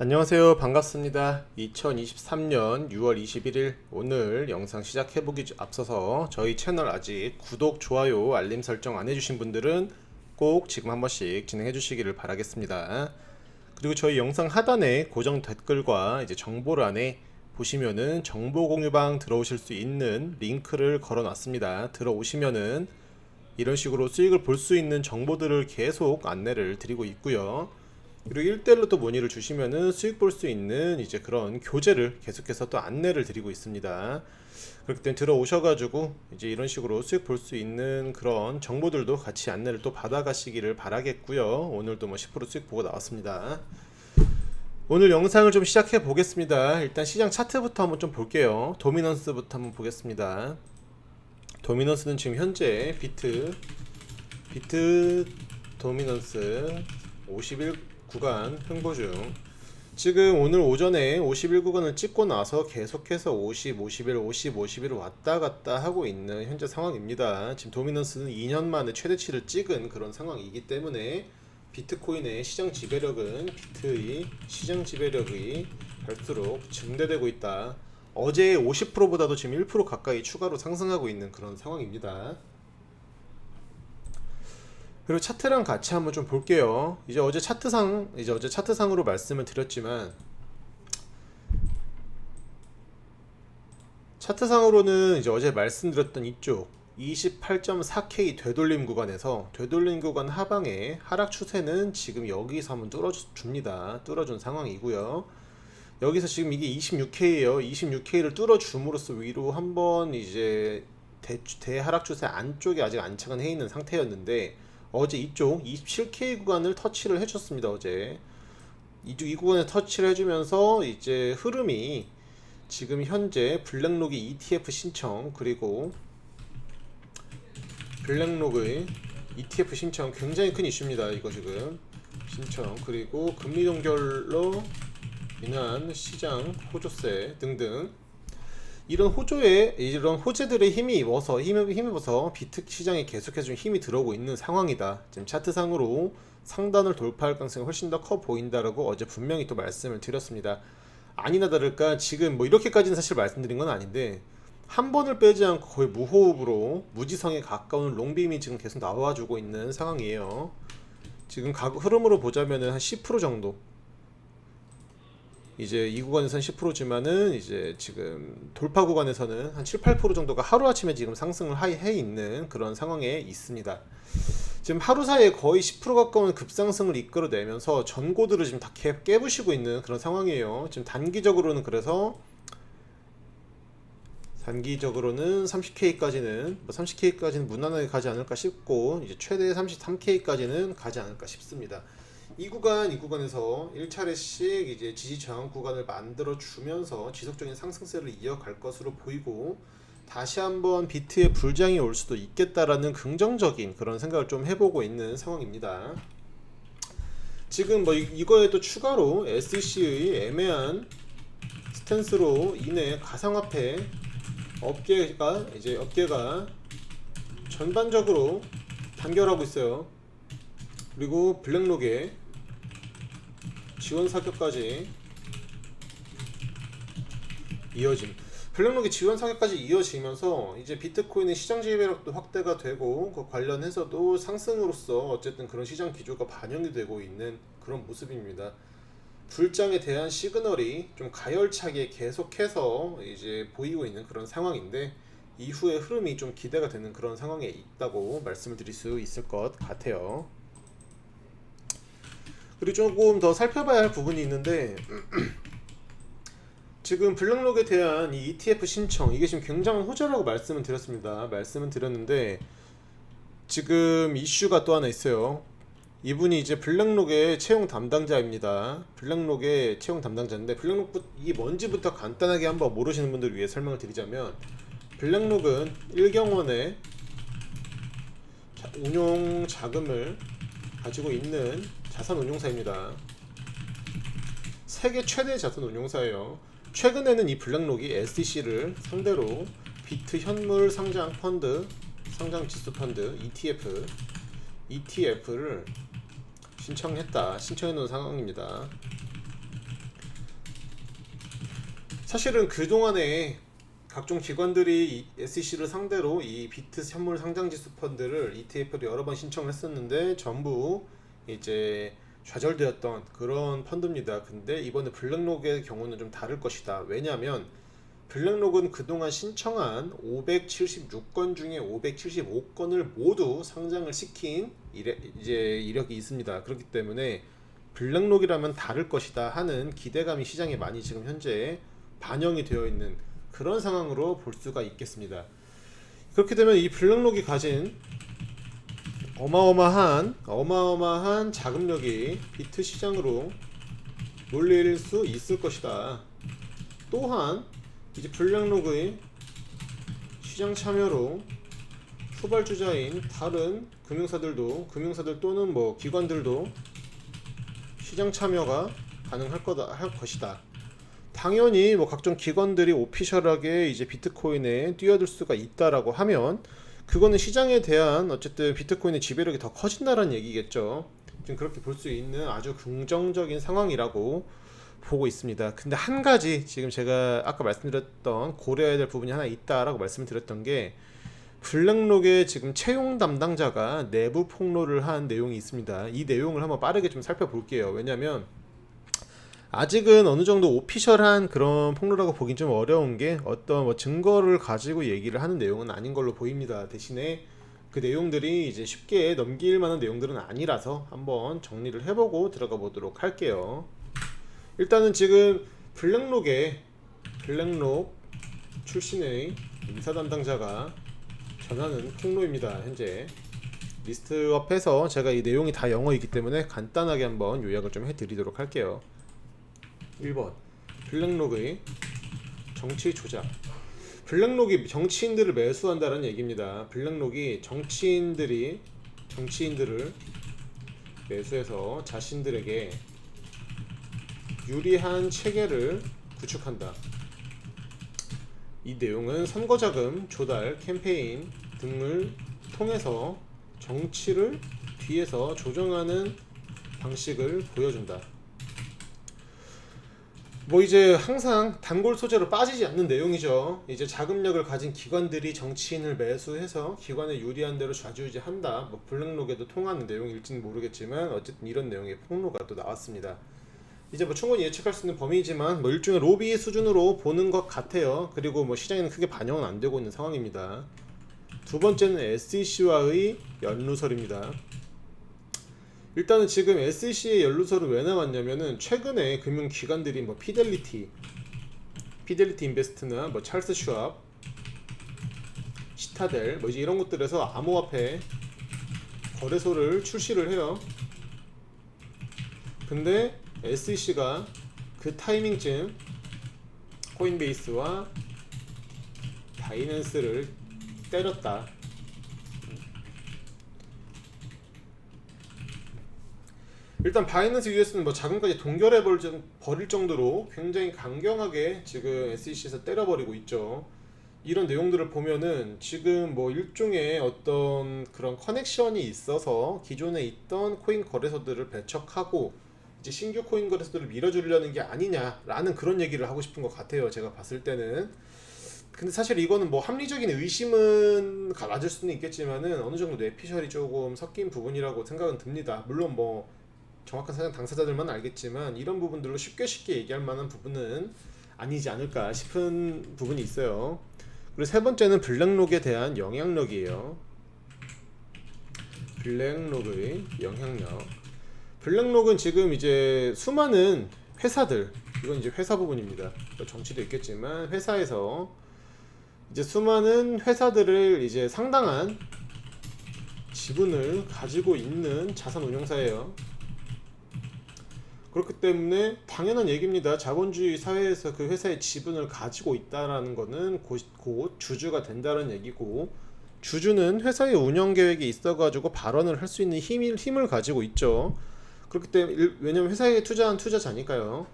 안녕하세요. 반갑습니다. 2023년 6월 21일 오늘 영상 시작해보기 앞서서 저희 채널 아직 구독, 좋아요, 알림 설정 안 해주신 분들은 꼭 지금 한 번씩 진행해 주시기를 바라겠습니다. 그리고 저희 영상 하단에 고정 댓글과 이제 정보란에 보시면은 정보 공유방 들어오실 수 있는 링크를 걸어 놨습니다. 들어오시면은 이런 식으로 수익을 볼 수 있는 정보들을 계속 안내를 드리고 있고요. 그리고 1대1로 또 문의를 주시면은 수익 볼 수 있는 이제 그런 교재를 계속해서 또 안내를 드리고 있습니다. 그렇기 때문에 들어오셔가지고 이제 이런 식으로 수익 볼 수 있는 그런 정보들도 같이 안내를 또 받아가시기를 바라겠고요. 오늘도 뭐 10% 수익 보고 나왔습니다. 오늘 영상을 좀 시작해 보겠습니다. 일단 시장 차트부터 한번 좀 볼게요. 도미넌스부터 한번 보겠습니다. 도미넌스는 지금 현재 비트 비트 도미넌스 51 구간 횡보 중 지금 오늘 오전에 51 구간을 찍고 나서 계속해서 50, 51, 50, 51을 왔다 갔다 하고 있는 현재 상황입니다. 지금 도미넌스는 2년 만에 최대치를 찍은 그런 상황이기 때문에 비트코인의 시장 지배력은 비트의 시장 지배력이 갈수록 증대되고 있다. 어제 50%보다도 지금 1% 가까이 추가로 상승하고 있는 그런 상황입니다. 그리고 차트랑 같이 한번 좀 볼게요. 이제 어제 차트상 이제 어제 차트상으로 말씀을 드렸지만 차트상으로는 이제 어제 말씀드렸던 이쪽 28.4K 되돌림 구간에서 되돌림 구간 하방에 하락 추세는 지금 여기서 한번 뚫어줍니다. 뚫어준 상황이고요. 여기서 지금 이게 26K예요. 26K를 뚫어줌으로써 위로 한번 이제 대, 대하락 추세 안쪽에 아직 안착은 해 있는 상태였는데 어제 이쪽 27K 구간을 터치를 해줬습니다. 어제 이쪽 이 구간에 터치를 해주면서 이제 흐름이 지금 현재 블랙록이 ETF 신청 그리고 블랙록의 ETF 신청 굉장히 큰 이슈입니다. 이거 지금 신청 그리고 금리 동결로 인한 시장 호조세 등등 이런 호조에 이런 호재들의 힘이 입어서 힘을 힘입어서 비트 시장에 계속해서 좀 힘이 들어오고 있는 상황이다. 지금 차트상으로 상단을 돌파할 가능성이 훨씬 더 커 보인다라고 어제 분명히 또 말씀을 드렸습니다. 아니나 다를까 지금 뭐 이렇게까지는 사실 말씀드린 건 아닌데 한 번을 빼지 않고 거의 무호흡으로 무지성에 가까운 롱빔이 지금 계속 나와주고 있는 상황이에요. 지금 가격 흐름으로 보자면은 한 10% 정도 이제 이 구간에서는 10%지만은 이제 지금 돌파 구간에서는 한 7, 8% 정도가 하루 아침에 지금 상승을 해 있는 그런 상황에 있습니다. 지금 하루 사이에 거의 10% 가까운 급상승을 이끌어내면서 전고들을 지금 다 깨, 깨부시고 있는 그런 상황이에요. 지금 단기적으로는 그래서 단기적으로는 30K까지는 뭐 30K까지는 무난하게 가지 않을까 싶고 이제 최대 33K까지는 가지 않을까 싶습니다. 이 구간 이 구간에서 1차례씩 이제 지지 저항 구간을 만들어 주면서 지속적인 상승세를 이어갈 것으로 보이고 다시 한번 비트의 불장이 올 수도 있겠다라는 긍정적인 그런 생각을 좀 해보고 있는 상황입니다. 지금 뭐 이- 이거에 또 추가로 SC의 애매한 스탠스로 인해 가상화폐 업계가 이제 업계가 전반적으로 단결하고 있어요. 그리고 블랙록의 지원 사격까지 이어짐. 블랙록의 지원 사격까지 이어지면서 이제 비트코인의 시장 지배력도 확대가 되고 그 관련해서도 상승으로서 어쨌든 그런 시장 기조가 반영이 되고 있는 그런 모습입니다. 불장에 대한 시그널이 좀 가열차게 계속해서 이제 보이고 있는 그런 상황인데 이후의 흐름이 좀 기대가 되는 그런 상황에 있다고 말씀을 드릴 수 있을 것 같아요. 그리고 조금 더 살펴봐야 할 부분이 있는데 지금 블랙록에 대한 이 ETF 신청 이게 지금 굉장한 호재라고 말씀을 드렸습니다. 말씀을 드렸는데 지금 이슈가 또 하나 있어요. 이분이 이제 블랙록의 채용 담당자입니다. 블랙록의 채용 담당자인데 블랙록 이 뭔지부터 간단하게 한번 모르시는 분들 위해 설명을 드리자면 블랙록은 일경원의 자- 운용 자금을 가지고 있는 자산 운용사입니다. 세계 최대 자산 운용사예요. 최근에는 이 블랙록이 SEC를 상대로 비트 현물 상장 펀드, 상장 지수 펀드 ETF, ETF를 신청했다. 신청해 놓은 상황입니다. 사실은 그 동안에 각종 기관들이 SEC를 상대로 이 비트 현물 상장 지수 펀드를 ETF를 여러 번 신청을 했었는데 전부 이제 좌절되었던 그런 펀드입니다. 근데 이번에 블랙록의 경우는 좀 다를 것이다. 왜냐하면 블랙록은 그동안 신청한 576건 중에 575건을 모두 상장을 시킨 이래, 이제 이력이 있습니다. 그렇기 때문에 블랙록이라면 다를 것이다 하는 기대감이 시장에 많이 지금 현재 반영이 되어 있는 그런 상황으로 볼 수가 있겠습니다. 그렇게 되면 이 블랙록이 가진 어마어마한 어마어마한 자금력이 비트 시장으로 몰릴 수 있을 것이다. 또한 이제 블랙록의 시장 참여로 후발주자인 다른 금융사들도 금융사들 또는 뭐 기관들도 시장 참여가 가능할 거다 할 것이다. 당연히 뭐 각종 기관들이 오피셜하게 이제 비트코인에 뛰어들 수가 있다라고 하면 그거는 시장에 대한 어쨌든 비트코인의 지배력이 더 커진다는 얘기겠죠. 지금 그렇게 볼 수 있는 아주 긍정적인 상황이라고 보고 있습니다. 근데 한 가지 지금 제가 아까 말씀드렸던 고려해야 될 부분이 하나 있다라고 말씀을 드렸던 게 블랙록의 지금 채용 담당자가 내부 폭로를 한 내용이 있습니다. 이 내용을 한번 빠르게 좀 살펴볼게요. 왜냐하면 아직은 어느 정도 오피셜한 그런 폭로라고 보긴 좀 어려운 게 어떤 뭐 증거를 가지고 얘기를 하는 내용은 아닌 걸로 보입니다. 대신에 그 내용들이 이제 쉽게 넘길 만한 내용들은 아니라서 한번 정리를 해보고 들어가 보도록 할게요. 일단은 지금 블랙록에 블랙록 출신의 인사 담당자가 전하는 폭로입니다. 현재 리스트업해서 제가 이 내용이 다 영어이기 때문에 간단하게 한번 요약을 좀 해드리도록 할게요. 1번 블랙록의 정치 조작 블랙록이 정치인들을 매수한다는 얘기입니다. 블랙록이 정치인들이 정치인들을 매수해서 자신들에게 유리한 체계를 구축한다. 이 내용은 선거자금 조달 캠페인 등을 통해서 정치를 뒤에서 조정하는 방식을 보여준다. 뭐 이제 항상 단골 소재로 빠지지 않는 내용이죠. 이제 자금력을 가진 기관들이 정치인을 매수해서 기관에 유리한 대로 좌지우지한다. 뭐 블랙록에도 통하는 내용일지는 모르겠지만 어쨌든 이런 내용의 폭로가 또 나왔습니다. 이제 뭐 충분히 예측할 수 있는 범위이지만 뭐 일종의 로비 수준으로 보는 것 같아요. 그리고 뭐 시장에는 크게 반영은 안 되고 있는 상황입니다. 두 번째는 SEC와의 연루설입니다. 일단은 지금 SEC의 연루설은 왜 나왔냐면은 최근에 금융기관들이 뭐 피델리티, 피델리티 인베스트나 뭐 찰스 슈압, 시타델 뭐 이제 이런 것들에서 암호화폐 거래소를 출시를 해요. 근데 SEC가 그 타이밍쯤 코인베이스와 바이낸스를 때렸다. 일단 바이낸스 US는 뭐 자금까지 동결해 버릴 정도로 굉장히 강경하게 지금 SEC에서 때려버리고 있죠. 이런 내용들을 보면은 지금 뭐 일종의 어떤 그런 커넥션이 있어서 기존에 있던 코인 거래소들을 배척하고 이제 신규 코인 거래소들을 밀어주려는 게 아니냐라는 그런 얘기를 하고 싶은 것 같아요. 제가 봤을 때는. 근데 사실 이거는 뭐 합리적인 의심은 가질 수는 있겠지만은 어느 정도 뇌피셜이 조금 섞인 부분이라고 생각은 듭니다. 물론 뭐 정확한 사장 당사자들만 알겠지만 이런 부분들로 쉽게 쉽게 얘기할 만한 부분은 아니지 않을까 싶은 부분이 있어요. 그리고 세 번째는 블랙록에 대한 영향력이에요. 블랙록의 영향력. 블랙록은 지금 이제 수많은 회사들 이건 이제 회사 부분입니다. 뭐 정치도 있겠지만 회사에서 이제 수많은 회사들을 이제 상당한 지분을 가지고 있는 자산 운용사예요. 그렇기 때문에 당연한 얘기입니다. 자본주의 사회에서 그 회사의 지분을 가지고 있다라는 것은 곧, 곧 주주가 된다는 얘기고 주주는 회사의 운영 계획이 있어가지고 발언을 할 수 있는 힘을 힘을 가지고 있죠. 그렇기 때문에 일- 왜냐면 회사에 투자한 투자자니까요.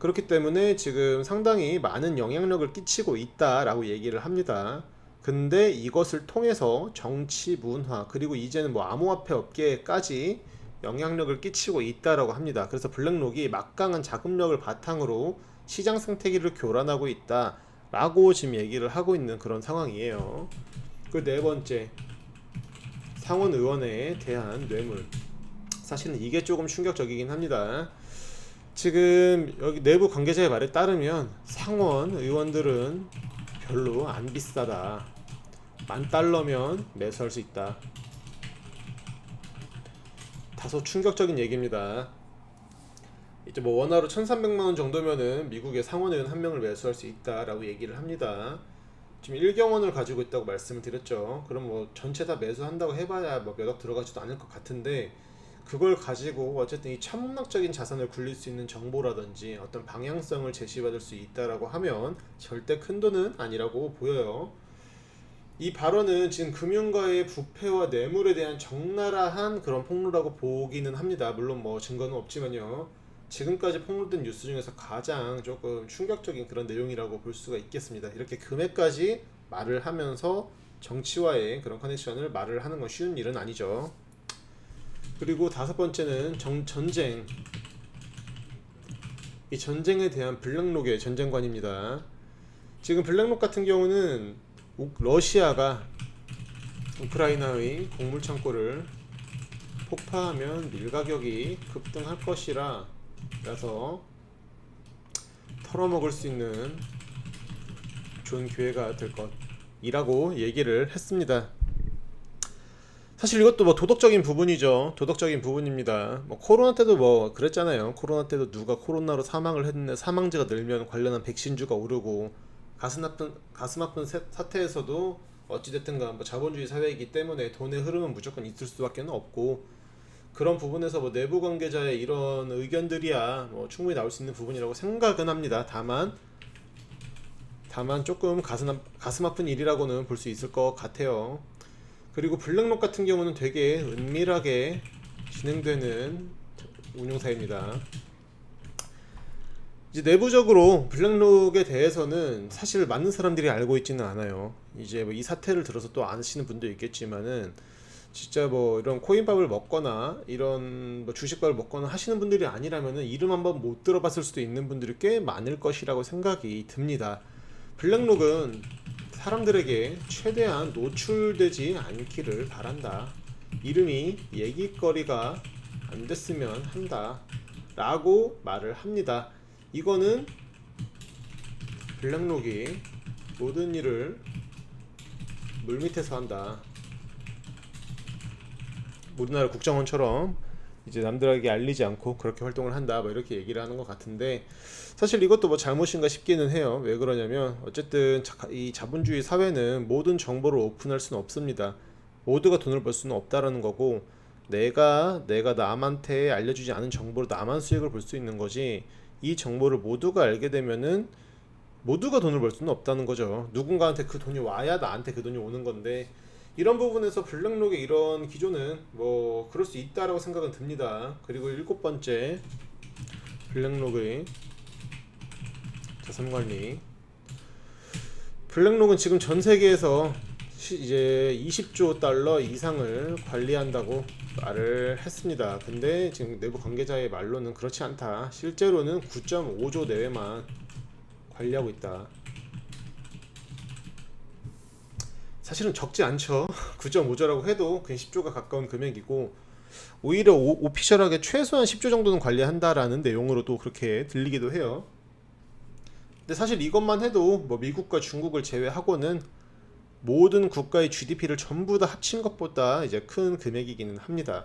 그렇기 때문에 지금 상당히 많은 영향력을 끼치고 있다라고 얘기를 합니다. 근데 이것을 통해서 정치 문화 그리고 이제는 뭐 암호화폐 업계까지 영향력을 끼치고 있다라고 합니다. 그래서 블랙록이 막강한 자금력을 바탕으로 시장 생태계를 교란하고 있다라고 지금 얘기를 하고 있는 그런 상황이에요. 그 네 번째 상원 의원에 대한 뇌물. 사실은 이게 조금 충격적이긴 합니다. 지금 여기 내부 관계자의 말에 따르면 상원 의원들은 별로 안 비싸다. 만 달러면 매수할 수 있다. 다소 충격적인 얘기입니다. 이제 뭐 원화로 1,300만 원 정도면은 미국의 상원 의원 한 명을 매수할 수 있다라고 얘기를 합니다. 지금 1경원을 가지고 있다고 말씀을 드렸죠. 그럼 뭐 전체 다 매수한다고 해봐야 뭐 몇 억 들어가지도 않을 것 같은데 그걸 가지고 어쨌든 이 천문학적인 자산을 굴릴 수 있는 정보라든지 어떤 방향성을 제시받을 수 있다라고 하면 절대 큰 돈은 아니라고 보여요. 이 발언은 지금 금융가의 부패와 뇌물에 대한 적나라한 그런 폭로라고 보기는 합니다. 물론 뭐 증거는 없지만요. 지금까지 폭로된 뉴스 중에서 가장 조금 충격적인 그런 내용이라고 볼 수가 있겠습니다. 이렇게 금액까지 말을 하면서 정치와의 그런 커넥션을 말을 하는 건 쉬운 일은 아니죠. 그리고 다섯 번째는 정, 전쟁. 이 전쟁에 대한 블랙록의 전쟁관입니다. 지금 블랙록 같은 경우는 우- 러시아가 우크라이나의 곡물 창고를 폭파하면 밀 가격이 급등할 것이라 라서 털어먹을 수 있는 좋은 기회가 될 것이라고 얘기를 했습니다. 사실 이것도 뭐 도덕적인 부분이죠. 도덕적인 부분입니다. 뭐 코로나 때도 뭐 그랬잖아요. 코로나 때도 누가 코로나로 사망을 했는데 사망자가 늘면 관련한 백신주가 오르고 가슴 아픈 가슴 아픈 세- 사태에서도 어찌됐든가 뭐 자본주의 사회이기 때문에 돈의 흐름은 무조건 있을 수밖에 없고 그런 부분에서 뭐 내부 관계자의 이런 의견들이야 뭐 충분히 나올 수 있는 부분이라고 생각은 합니다. 다만 다만 조금 가슴 아, 가슴 아픈 일이라고는 볼 수 있을 것 같아요. 그리고 블랙록 같은 경우는 되게 은밀하게 진행되는 운용사입니다. 이제 내부적으로 블랙록에 대해서는 사실 많은 사람들이 알고 있지는 않아요. 이제 뭐 이 사태를 들어서 또 아시는 분도 있겠지만은 진짜 뭐 이런 코인밥을 먹거나 이런 뭐 주식밥을 먹거나 하시는 분들이 아니라면은 이름 한번 못 들어봤을 수도 있는 분들이 꽤 많을 것이라고 생각이 듭니다. 블랙록은 사람들에게 최대한 노출되지 않기를 바란다. 이름이 얘기거리가 안 됐으면 한다. 라고 말을 합니다. 이거는 블랙록이 모든 일을 물밑에서 한다. 우리나라 국정원처럼 이제 남들에게 알리지 않고 그렇게 활동을 한다. 뭐 이렇게 얘기를 하는 것 같은데 사실 이것도 뭐 잘못인가 싶기는 해요. 왜 그러냐면 어쨌든 자- 이 자본주의 사회는 모든 정보를 오픈할 수는 없습니다. 모두가 돈을 벌 수는 없다라는 거고 내가 내가 남한테 알려주지 않은 정보로 나만 수익을 볼 수 있는 거지 이 정보를 모두가 알게 되면은 모두가 돈을 벌 수는 없다는 거죠. 누군가한테 그 돈이 와야 나한테 그 돈이 오는 건데 이런 부분에서 블랙록의 이런 기조는 뭐 그럴 수 있다라고 생각은 듭니다. 그리고 일곱 번째 블랙록의 자산 관리. 블랙록은 지금 전 세계에서 시- 이제 20조 달러 이상을 관리한다고 말을 했습니다. 근데 지금 내부 관계자의 말로는 그렇지 않다. 실제로는 9.5조 내외만 관리하고 있다. 사실은 적지 않죠. 9.5조라고 해도 그냥 10조가 가까운 금액이고 오히려 오, 오피셜하게 최소한 10조 정도는 관리한다라는 내용으로 도 그렇게 들리기도 해요. 근데 사실 이것만 해도 뭐 미국과 중국을 제외하고는 모든 국가의 GDP를 전부 다 합친 것보다 이제 큰 금액이기는 합니다.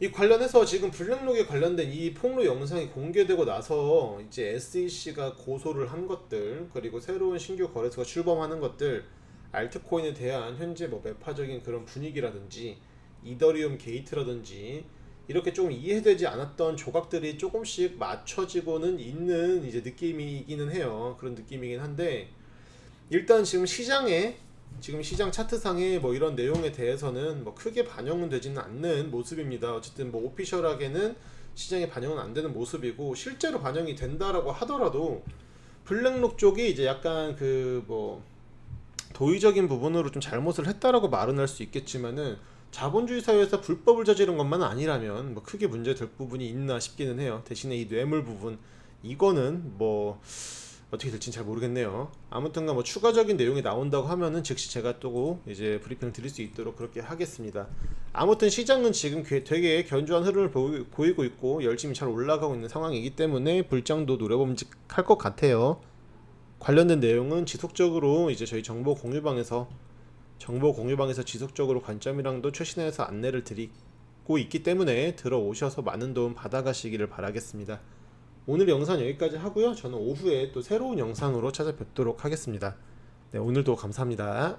이 관련해서 지금 블랙록에 관련된 이 폭로 영상이 공개되고 나서 이제 SEC가 고소를 한 것들 그리고 새로운 신규 거래소가 출범하는 것들 알트코인에 대한 현재 뭐 매파적인 그런 분위기라든지 이더리움 게이트라든지 이렇게 좀 이해되지 않았던 조각들이 조금씩 맞춰지고는 있는 이제 느낌이기는 해요. 그런 느낌이긴 한데 일단 지금 시장에 지금 시장 차트상에 뭐 이런 내용에 대해서는 뭐 크게 반영은 되지는 않는 모습입니다. 어쨌든 뭐 오피셜하게는 시장에 반영은 안 되는 모습이고 실제로 반영이 된다라고 하더라도 블랙록 쪽이 이제 약간 그 뭐 도의적인 부분으로 좀 잘못을 했다라고 말은 할 수 있겠지만은 자본주의 사회에서 불법을 저지른 것만 아니라면 뭐 크게 문제 될 부분이 있나 싶기는 해요. 대신에 이 뇌물 부분 이거는 뭐 어떻게 될지는 잘 모르겠네요. 아무튼간 뭐 추가적인 내용이 나온다고 하면은 즉시 제가 또 이제 브리핑을 드릴 수 있도록 그렇게 하겠습니다. 아무튼 시장은 지금 게- 되게 견조한 흐름을 보이- 보이고 있고 열심히 잘 올라가고 있는 상황이기 때문에 불장도 노려봄직할 것 같아요. 관련된 내용은 지속적으로 이제 저희 정보 공유방에서 정보 공유방에서 지속적으로 관점이랑도 최신해서 안내를 드리고 있기 때문에 들어오셔서 많은 도움 받아가시기를 바라겠습니다. 오늘 영상 여기까지 하고요. 저는 오후에 또 새로운 영상으로 찾아뵙도록 하겠습니다. 네, 오늘도 감사합니다.